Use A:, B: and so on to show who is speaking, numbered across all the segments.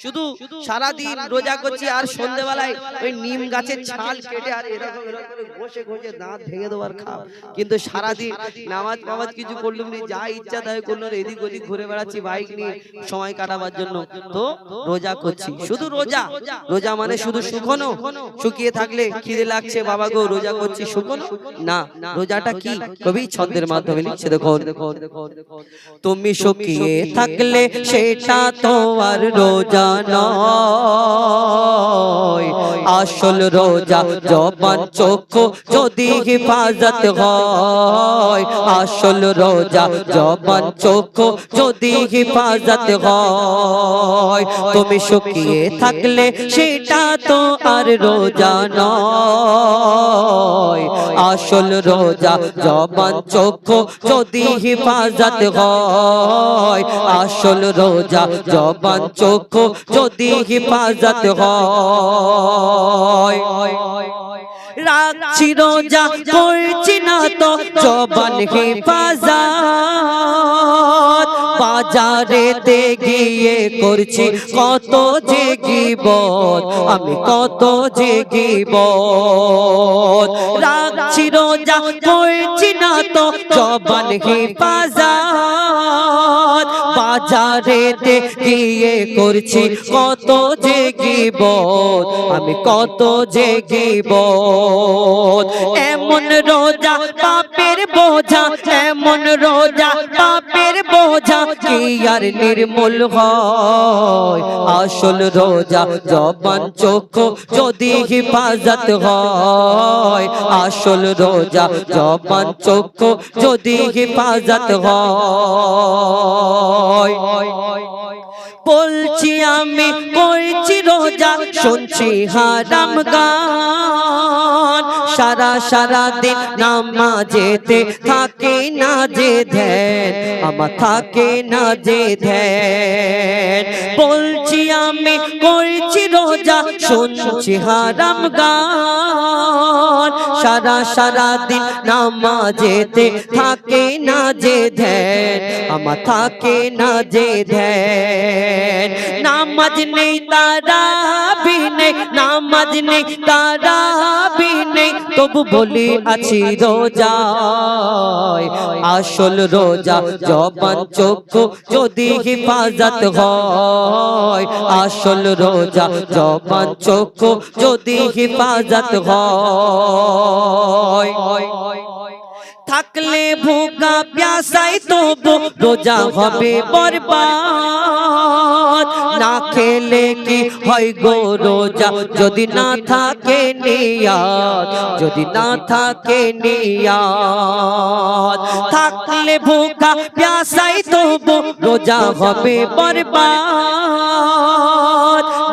A: শুধু সারাদিন রোজা করছি আর সন্ধ্যেবেলায় ওই নিম গাছের ছাল কেটে আর এরকম এরকম করে ঘষে ঘষে দাঁত ভেঙে দেওয়ার খাও কিন্তু সারাদিন নামাজ ফামাজ কিছু করলুম নি যা ইচ্ছা তাই করল এদিক ওদিক ঘুরে বেড়াচ্ছি বাইক নিয়ে সময় কাটাবার জন্য তো রোজা করছি। শুধু রোজা। রোজা। মানে শুধু শুকনো। শুকিয়ে থাকলে খিদে লাগছে বাবা গো রোজা করছি শুকনো? না রোজাটা কি? কবি ছন্দের মাধ্যমে লিখছে দেখো তুমি শুকিয়ে থাকলে সেটা তো আর রোজা আসল রোজা জবান চক্ষু যদি হিফাজত হয়। আসল রোজা জবান চক্ষু যদি হিফাজত হয়। তুমি শুকিয়ে থাকলে সেটা তো আর রোজা নয়। আসল রোজা জবান চক্ষু যদি হিফাজত হয়। আসল রোজা জবান চক্ষু যদি হিফাজত হয়। রাখছি রোজা করছি না তো জবান হেফাজত। বাজারেতে গিয়ে করছি কত যে গিবত, আমি কত যে গিবত। রাখছি রোজা করছি না তো জবান হেফাজত। বাজারেতে গিয়ে করছি কত যে গিবত, আমি কত যে গিবত। এমন রোজা পাপের বোঝা, এমন রোজা পাপের বোঝা কি আর নির্মূল হয়? আসল রোজা জবান, চোখ যদি হিফাজত হয়। আসল রোজা জবান, চোখ যদি হিফাজত হয়। বলছি আমি, করছি রোজা, শুনছি হারাম গান। সারা সারা দিন নামাজেতে থাকে না যে ধ্যান, আমার থাকে না যে ধ্যান। বলছি আমি, করছি রোজা, শুনছি হারাম গান। সারা সারা দিন নামা যেতে থাকে না যে ধ্যান আমা থাকে না যে ধ্যান। নামাজ নেই তারা বি নেই, নামাজ নেই তারা বি নেই তবু বলি আছি রোজায়। আসল রোজা জবান চক্ষু যদি হিফাজত হয়। আসল রোজা জবান চক্ষু যদি হিফাজত হয়। থাকলে ভুকা প্যাসাই তবু রোজা হবে বরবাদ। না খেলে কি হয় গো রোজা? যদি না থাকে নিয়াত, যদি না থাকে নিয়াত। থাকলে ভোকা প্যাসাই তবু রোজা হবে বরবাদ।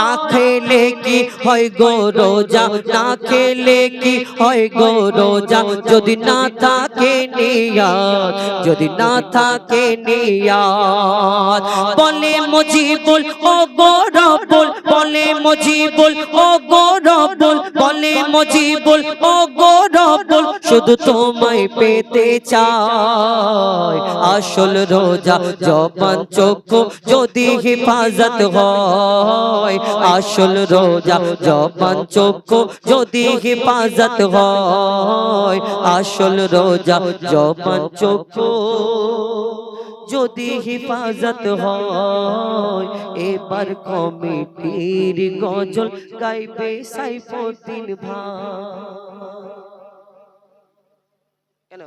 A: না খেলে কি হয় গো রোজা? না খেলে কি হয় গো রোজা? যদি না থাকে নিয়াত যদি না থাকে নিয়াত। বলে মুজিবুল ও গো রব্বুল, বলে মুজিবুল ও গো রব্বুল, বলে মুজিবুল ও গো রব্বুল, শুধু তোমায় পেতে চাই। আসল রোজা জবান চক্ষু যদি হেফাজত হয়। আসল রোজা জবান চক্ষু যদি হেফাজত হয়। আসল রোজা জবান চক্ষু যদি হেফাজত হয় এবার কমিটির গজল গাইবে সাইফুদ্দিন ভাই। কেন